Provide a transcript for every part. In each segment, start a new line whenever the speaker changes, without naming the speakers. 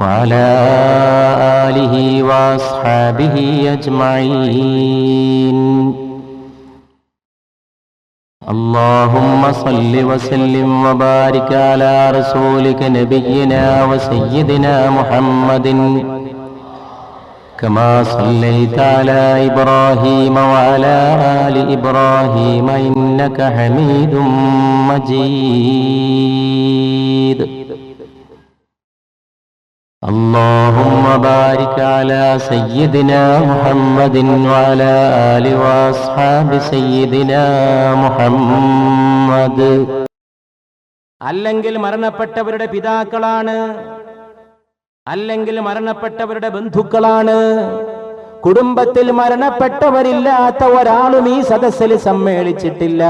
وعلى آله وأصحابه أجمعين. اللهم صل وسلم وبارك على رسولك نبينا وسيدنا محمد. كما صليت على إبراهيم وعلى آل إبراهيم إنك حميد مجيد. اللهم بارك على سيدنا محمد وعلى آل وأصحاب سيدنا محمد
അല്ലെങ്കിൽ മരണപ്പെട്ടവരുടെ പിതാക്കളാണ് അല്ലെങ്കിൽ മരണപ്പെട്ടവരുടെ ബന്ധുക്കളാണ് കുടുംബത്തിൽ മരണപ്പെട്ടവരില്ലാത്ത ഒരാളും ഈ സദസ്സിൽ സമ്മേളിച്ചിട്ടില്ല.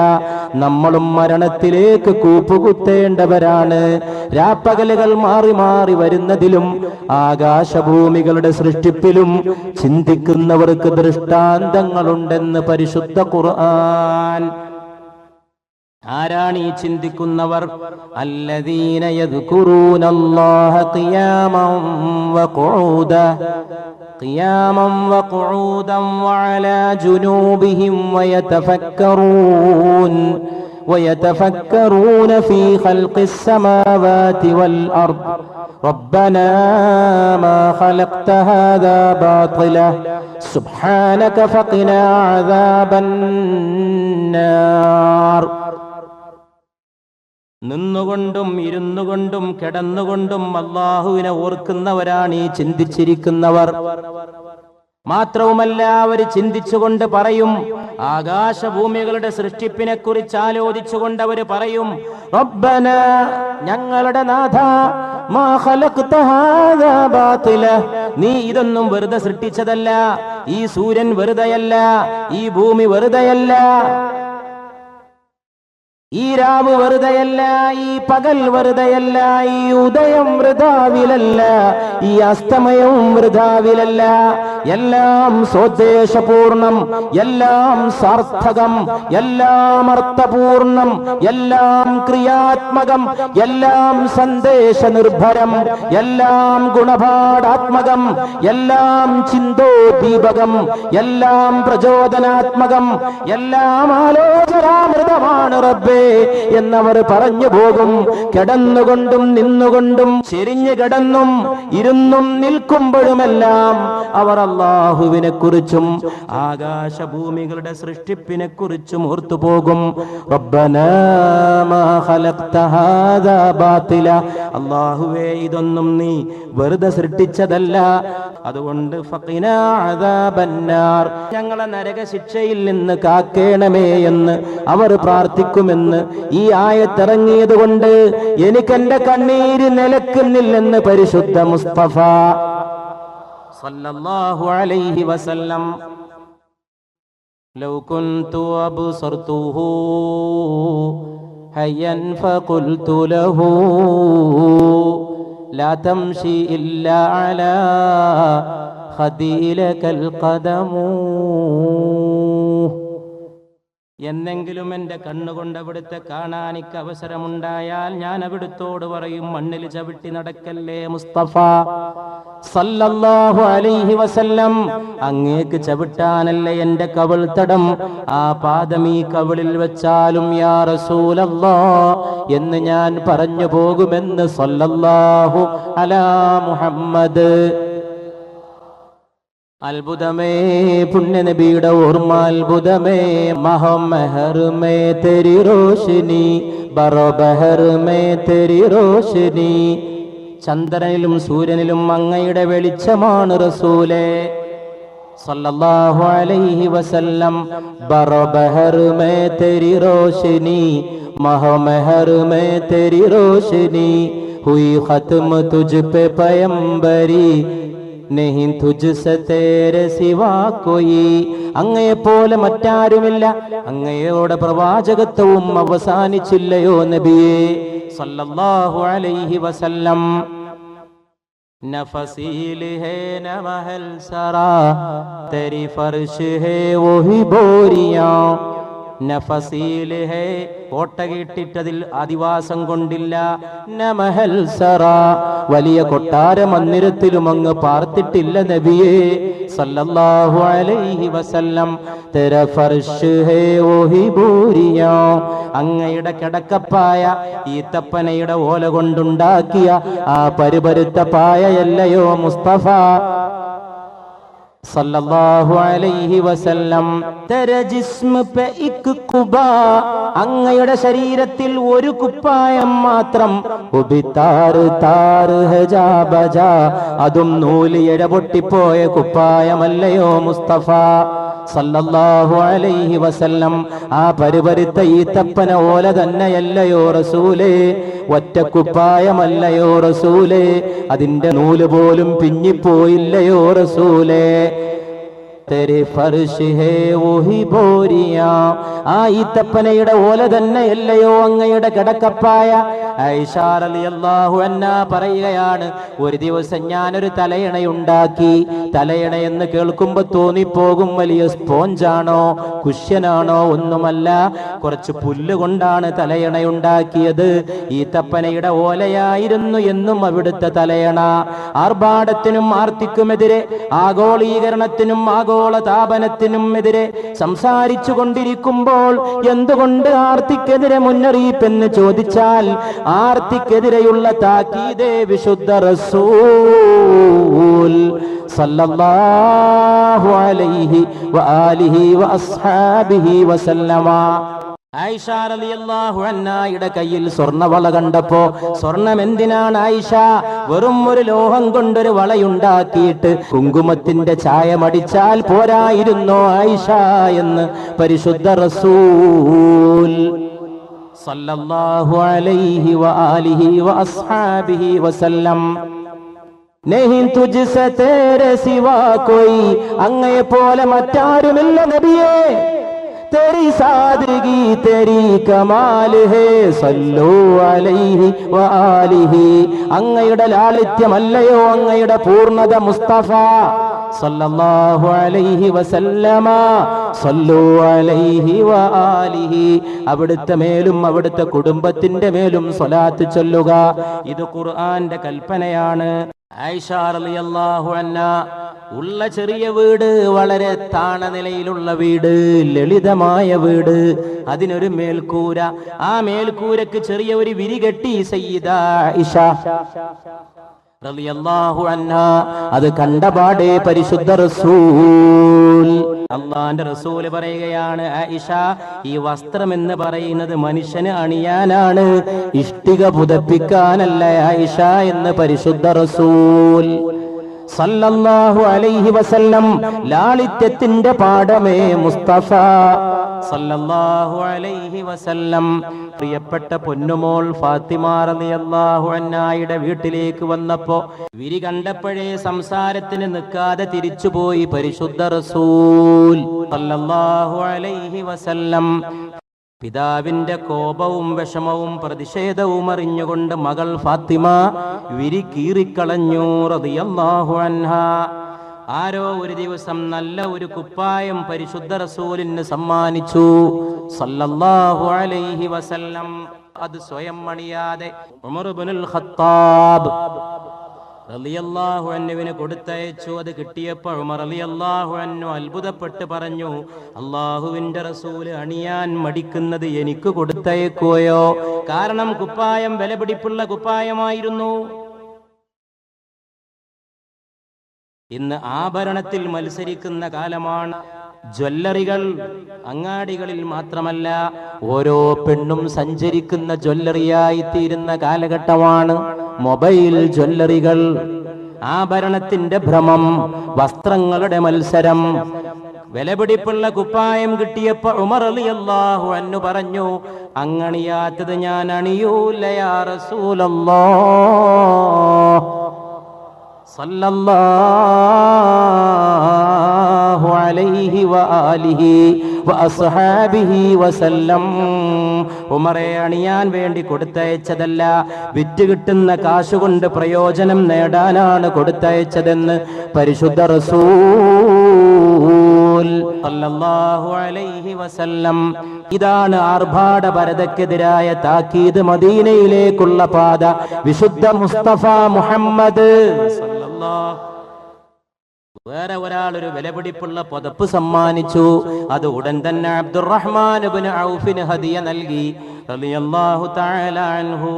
നമ്മളും മരണത്തിലേക്ക് കൂപ്പുകുത്തേണ്ടവരാണ്. രാപ്പകലുകൾ മാറി മാറി വരുന്നതിലും ആകാശഭൂമികളുടെ സൃഷ്ടിപ്പിലും ചിന്തിക്കുന്നവർക്ക് ദൃഷ്ടാന്തങ്ങളുണ്ടെന്ന് പരിശുദ്ധ ഖുർആൻ ആരാണ് ഈ ചിന്തിക്കുന്നവർ അല്ലദീന യദ്കുറൂന അല്ലാഹ ഖിയാമൻ വഖുഊദ ഖിയാമൻ വഖുഊദൻ വഅലാ ജുനൂബിഹിം വയതഫക്കറൂൻ ويتفكرون في خلق السماوات والأرض ربنا ما خلقت هذا باطلا سبحانك فقنا عذاب النار നിന്നുകൊണ്ടും ഇരുന്നുകൊണ്ടും കിടന്നുകൊണ്ടും അള്ളാഹുവിനെ ഓർക്കുന്നവരാണ് ഈ ചിന്തിച്ചിരിക്കുന്നവർ. മാത്രവുമല്ല അവർ ചിന്തിച്ചുകൊണ്ട് പറയും ആകാശഭൂമികളുടെ സൃഷ്ടിപ്പിനെ കുറിച്ച് ആലോചിച്ചുകൊണ്ട് അവർ പറയും ഞങ്ങളുടെ നാഥ നീ ഇതൊന്നും വെറുതെ സൃഷ്ടിച്ചതല്ല. ഈ സൂര്യൻ വെറുതെയല്ല. ഈ ഭൂമി വെറുതെയല്ല. ഈ രാവ് വെറുതെയല്ല ഈ പകൽ വെറുതെയല്ല ഈ ഉദയം വൃതാവിലല്ല ഈ അസ്തമയവും വൃതാവിലല്ല. എല്ലാം സ്വദേശപൂർണം എല്ലാം സാർത്ഥകം എല്ലാം അർത്ഥപൂർണം എല്ലാം ക്രിയാത്മകം എല്ലാം സന്ദേശ നിർഭരം എല്ലാം ഗുണപാഠാത്മകം എല്ലാം ചിന്തോദ്ദീപകം എല്ലാം പ്രചോദനാത്മകം എല്ലാം ആലോചനാമൃതമാണ് റബ്ബേ എന്നവർ പറഞ്ഞു പോകും കിടന്നുകൊണ്ടും നിന്നുകൊണ്ടും ചെരിഞ്ഞു കിടന്നും ഇരുന്നും നിൽക്കുമ്പോഴുമെല്ലാം അവർ അള്ളാഹുവിനെ കുറിച്ചും ആകാശഭൂമികളുടെ സൃഷ്ടിപ്പിനെ കുറിച്ചും ഓർത്തു പോകും അള്ളാഹുവേ ഇതൊന്നും നീ വെറുതെ സൃഷ്ടിച്ചതല്ല അതുകൊണ്ട് ഫഖിനാ നരക ഞങ്ങളെ നരകശിക്ഷയിൽ നിന്ന് കാക്കേണമേ എന്ന് അവർ പ്രാർത്ഥിക്കുമെന്ന് ഈ ആയത്തിറങ്ങിയത് കൊണ്ട് എനിക്കെന്റെ കണ്ണീര് നിലക്കുന്നില്ലെന്ന് പരിശുദ്ധ മുസ്തഫ സല്ലല്ലാഹു അലൈഹി വസല്ലം لو كنت أبصرته هيا فقلت له لا تمشي إلا على خديلك القدم എന്നെങ്കിലും എന്റെ കണ്ണുകൊണ്ട് അവിടുത്തെ കാണാൻ എനിക്ക് അവസരമുണ്ടായാൽ ഞാൻ അവിടുത്തോട് പറയും മണ്ണിൽ ചവിട്ടി നടക്കല്ലേ മുസ്തഫ? സല്ലല്ലാഹു അലൈഹി വസല്ലം അങ്ങേക്ക് ചവിട്ടാനല്ലേ എന്റെ കവിൾത്തടം തടം? ആ പാദം ഈ കവിളിൽ വെച്ചാലും യാ റസൂലല്ലാ എന്ന് ഞാൻ പറഞ്ഞു പോകുമെന്ന് സല്ലല്ലാഹു അലാ മുഹമ്മദ്. അത്ഭുതമേ പുണ്യനബിയുടെ ഓർമ്മ അത്ഭുതമേ. മഹമഹറുമേ തെരി റോഷിനി. ബറോബഹറുമേ തെരി റോഷിനി. ചന്ദ്രനിലും സൂര്യനിലും അങ്ങയുടെ വെളിച്ചമാണ് റസൂലെ. സല്ലല്ലാഹു അലൈഹി വസല്ലം. ഹുയി പയംബരി. നെഹിം തുജുസ തേരെ സിവാ കൊയി. അങ്ങയെ പോലെ മറ്റാരുമില്ല. അങ്ങയോടെ പ്രവാചകത്വവും അവസാനിച്ചില്ലയോ നബിയേ. സല്ലല്ലാഹു അലൈഹി വസല്ലം. نفصیل ہے نہ محل سرا تیری فرش നഫസീൽ ഹേ കോട്ട ആദിവാസം കൊണ്ടില്ല. നമഹൽ സറ വലിയ കൊട്ടാര മന്ദിരത്തിലും അങ്ങ് പാർത്തിട്ടില്ല നബിയേ. സല്ലല്ലാഹു അലൈഹി വസല്ലം തെര ഫർഷ് ഹേ ഓഹി ബൂരിയ അങ്ങയുടെ കിടക്കപ്പായ ഈത്തപ്പനയുടെ ഓല കൊണ്ടുണ്ടാക്കിയ ആ പരുപരുത്ത പായയല്ലയോ മുസ്തഫ. സല്ലല്ലാഹു അലൈഹി വസല്ലം. തര കുബ. അങ്ങയുടെ ശരീരത്തിൽ ഒരു കുപ്പായം മാത്രം. ഹജാ ബജാ. അതും നൂലിയഴ പൊട്ടിപ്പോയ കുപ്പായമല്ലയോ മുസ്തഫ. സല്ലല്ലാഹു അലൈഹി വസല്ലം. ആ പരിപരുത്ത ഈത്തപ്പന ഓല തന്നെയല്ലയോ റസൂലേ? ഒറ്റ റസൂലേ? അതിന്റെ നൂൽ പോലും പിഞ്ഞിപ്പോയില്ലയോ റസൂലേ? തെരെ ഫർഷ് ഹേ ഓഹി ബോരിയ ആ ഈത്തപ്പനയുടെ ഓല തന്നെയല്ലയോ അങ്ങയുടെ കിടക്കപ്പായ. ഐഷാറിയാഹു അൻഹ പറയുകയാണ് ഒരു ദിവസം ഞാനൊരു തലയണയുണ്ടാക്കി. തലയണ എന്ന് കേൾക്കുമ്പോ തോന്നിപ്പോകും വലിയ സ്പോഞ്ചാണോ കുഷ്യനാണോ ഒന്നുമല്ല. കുറച്ച് പുല്ല് കൊണ്ടാണ് തലയണയുണ്ടാക്കിയത്. ഈത്തപ്പനയുടെ ഓലയായിരുന്നു എന്നും അവിടുത്തെ തലയണ. ആർഭാടത്തിനും ആർത്തിക്കുമെതിരെ ആഗോളീകരണത്തിനും ആഗോള താപനത്തിനും എതിരെ സംസാരിച്ചു കൊണ്ടിരിക്കുമ്പോൾ എന്തുകൊണ്ട് ആർത്തിക്കെതിരെ മുന്നറിയിപ്പെന്ന് ചോദിച്ചാൽ ആർത്തിക്കെതിരെയുള്ള താക്കീതേ വിശുദ്ധ റസൂൽ സല്ലല്ലാഹു അലൈഹി വആലിഹി വഅസ്ഹാബിഹി വസല്ലമ. ആയിഷ റളിയല്ലാഹു അൻഹായുടെ കയ്യിൽ സ്വർണ്ണവള കണ്ടപ്പോ സ്വർണം എന്തിനാണ് ആയിഷ വെറും ഒരു ലോഹം കൊണ്ടൊരു വളയുണ്ടാക്കിയിട്ട് കുങ്കുമത്തിന്റെ ചായമടിച്ചാൽ പോരായിരുന്നോ ആയിഷ എന്ന് പരിശുദ്ധ റസൂൽ സല്ലല്ലാഹു അലൈഹി വആലിഹി വഅസ്ഹാബിഹി വസല്ലം नहीं तुझसे तेरे सिवा कोई അങ്ങയെ പോലെ മറ്റാരുമില്ല നബിയേ तेरी सादगी तेरी कमाल है സല്ലു അലൈഹി വആലിഹി അങ്ങയുടെ ലാളിത്യമല്ലയോ അങ്ങയുടെ പൂർണ്ണത മുസ്തഫ സല്ലല്ലാഹു അലൈഹി വസല്ലമ സല്ലു അലൈഹി വആലിഹി അവിടുത്തെ മേലും അവിടുത്തെ കുടുംബത്തിന്റെ മേലും സ്വലാത്ത് ചൊല്ലുക ഇത് ഖുർആന്റെ കൽപ്പനയാണ് ആയിഷ റളിയല്ലാഹു അൻഹ ഉള്ള ചെറിയ വീട് വളരെ താണ നിലയിലുള്ള വീട് ലളിതമായ വീട് അതിനൊരു മേൽക്കൂര. ആ മേൽക്കൂരക്ക് ചെറിയ ഒരു വിരി കെട്ടി അത് കണ്ടപാടെ പരിശുദ്ധ റസൂൽ. അള്ളാന്റെ റസൂൽ പറയുകയാണ് ആയിഷ ഈ വസ്ത്രം എന്ന് പറയുന്നത് മനുഷ്യന് അണിയാനാണ്. ഇഷ്ടിക പുതപ്പിക്കാനല്ല ആയിഷ എന്ന് പരിശുദ്ധ റസൂൽ. സല്ലല്ലാഹു അലൈഹി വസല്ലം ലാളിത്യത്തിന്റെ പാഠമേ മുസ്തഫ. സല്ലല്ലാഹു അലൈഹി വസല്ലം പ്രിയപ്പെട്ട പൊന്നുമോൾ ഫാത്തിമ റളിയല്ലാഹു അൻഹായുടെ വീട്ടിലേക്ക് വന്നപ്പോ വിരി കണ്ടപ്പോഴേ സംസാരത്തിന് നിൽക്കാതെ തിരിച്ചുപോയി പരിശുദ്ധ റസൂൽ സല്ലല്ലാഹു അലൈഹി വസല്ലം പിതാവിന്റെ കോപവും വിഷമവും പ്രതിഷേധവും അറിഞ്ഞുകൊണ്ട് മകൾ ഫാത്തിമ വിരി കീറിക്കളഞ്ഞു റളിയല്ലാഹു അൻഹ. ആരോ ഒരു ദിവസം നല്ല ഒരു കുപ്പായം പരിശുദ്ധ റസൂലിന് സമ്മാനിച്ചു. സല്ലല്ലാഹു അലൈഹി വസല്ലം. അത് സ്വയം മണിയാതെ ഉമർ ഖത്താബ് റളിയല്ലാഹു അന്നുവിന് കൊടുത്തയച്ചു. അത് കിട്ടിയപ്പോൾ ഉമർ റളിയല്ലാഹു അന്നു അത്ഭുതപ്പെട്ട് പറഞ്ഞു അള്ളാഹുവിന്റെ റസൂൽ അണിയാൻ മടിക്കുന്നത് എനിക്ക് കൊടുത്തയക്കുകയോ കാരണം കുപ്പായം വിലപിടിപ്പുള്ള കുപ്പായമായിരുന്നു. ഇന്ന് ആഭരണത്തിൽ മത്സരിക്കുന്ന കാലമാണ്. ജ്വല്ലറികൾ അങ്ങാടികളിൽ മാത്രമല്ല ഓരോ പെണ്ണും സഞ്ചരിക്കുന്ന ജ്വല്ലറിയായി തീരുന്ന കാലഘട്ടമാണ്. മൊബൈൽ ജ്വല്ലറികൾ ആഭരണത്തിന്റെ ഭ്രമം വസ്ത്രങ്ങളുടെ മത്സരം. വിലപിടിപ്പുള്ള കുപ്പായം കിട്ടിയപ്പോ ഉമർ അലി അന്നു പറഞ്ഞു അങ്ങണിയാത്തത് ഞാൻ അണിയൂലയാ റസൂലല്ലോ ഉമറെ അണിയാൻ വേണ്ടി കൊടുത്തയച്ചതല്ല. വിറ്റ് കിട്ടുന്ന കാശുകൊണ്ട് പ്രയോജനം നേടാനാണ് കൊടുത്തയച്ചതെന്ന് പരിശുദ്ധ റസൂൽ വസല്ലം ഇതാണ് ആർഭാടപരതക്കെതിരായ താക്കീത് മദീനയിലേക്കുള്ള പാത. വിശുദ്ധ മുസ്തഫ മുഹമ്മദ് സല്ലല്ലാഹു വേറെ ഒരാൾ ഒരു വിലപിടിപ്പുള്ള പുതപ്പ് സമ്മാനിച്ചു. അത് ഉടൻ തന്നെ അബ്ദുറഹ്മാൻ ഔഫിന് ഹദിയ നൽകി. റളിയല്ലാഹു തആല അൻഹു.